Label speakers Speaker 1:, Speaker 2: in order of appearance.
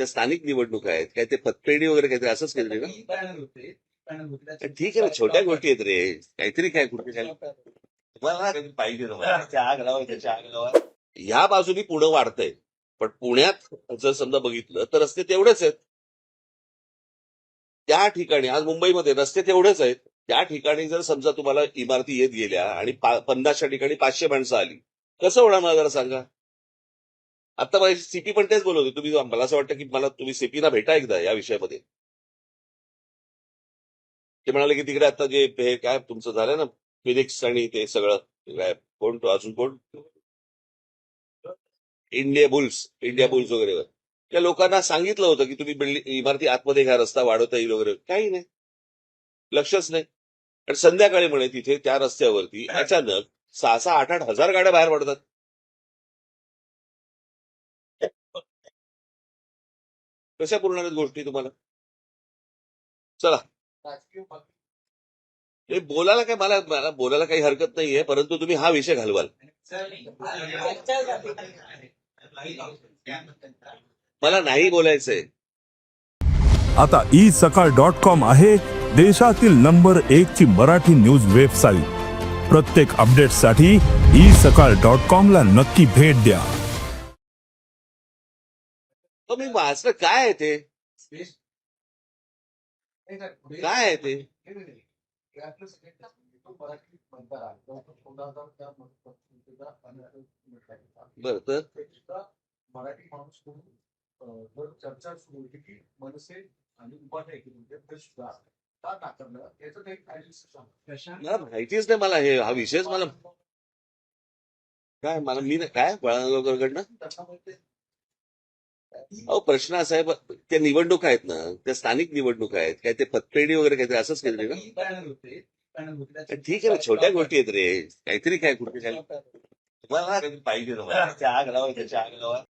Speaker 1: त्या स्थानिक निवडणुका आहेत काय ते पतपेढी वगैरे काहीतरी असंच काहीतरी ना ठीक आहे ना छोट्या गोष्टी आहेत रे. काहीतरी काय कुठे काय? तुम्हाला पाहिजे ह्या बाजूनी पुणं वाढतंय. पण पुण्यात जर समजा बघितलं तर रस्ते तेवढेच आहेत. त्या ठिकाणी आज मुंबईमध्ये रस्ते तेवढेच आहेत. त्या ठिकाणी जर समजा तुम्हाला इमारती येत गेल्या आणि पन्नासच्या ठिकाणी पाचशे माणसं आली कसं होणार मला जरा सांगा? आता माझी सीपी पण तेच बोलत होते. तुम्ही मला असं वाटतं की मला तुम्ही सीपीना भेटा एकदा या विषयामध्ये. ते म्हणाले की तिकडे आता जे हे काय तुमचं झालं ना फिनिक्स आणि ते सगळं काय कोण तो? अजून कोण? इंडिया बुल्स इंडिया बुल्स वगैरे त्या लोकांना सांगितलं होतं की तुम्ही बिल्डिंग इमारती आतमध्ये घ्या रस्ता वाढवता येईल वगैरे. काही नाही. लक्षच नाही. आणि संध्याकाळी म्हणे तिथे त्या रस्त्यावरती अचानक सहा सहा आठ आठ हजार गाड्या बाहेर पडतात. कशा पूर्ण आहेत गोष्टी तुम्हाला? चला. हे बोलायला काय मला मला बोलायला काही हरकत नाहीये परंतु तुम्ही हा विषय घालवाल. मला नाही बोलायचंय.
Speaker 2: आता ई सकाळ डॉट कॉम आहे देशातील नंबर एक ची मराठी न्यूज वेबसाईट. प्रत्येक अपडेटसाठी ई सकाळ डॉट कॉम ला नक्की भेट द्या.
Speaker 1: तो मी वाचलं काय आहे ते? काय आहे ते? बरं तर?
Speaker 3: मराठी माणूस जर चर्चा सुरू होती की मनसे आणि उपाध्याय म्हणजे का नाकारलं याचं काही
Speaker 1: मला माहितीच नाही मला हे हा विषयच मला काय मला मी काय? बळांकडनं अहो प्रश्न असा आहे त्या निवडणुका आहेत ना त्या स्थानिक निवडणुका आहेत काय ते पतपेढी वगैरे काहीतरी असंच काहीतरी ना ठीक आहे ना छोट्या गोष्टी आहेत रे काहीतरी काय कुठे काय तुम्हाला पाहिजे. चहा घालावा इथे चहा घालावा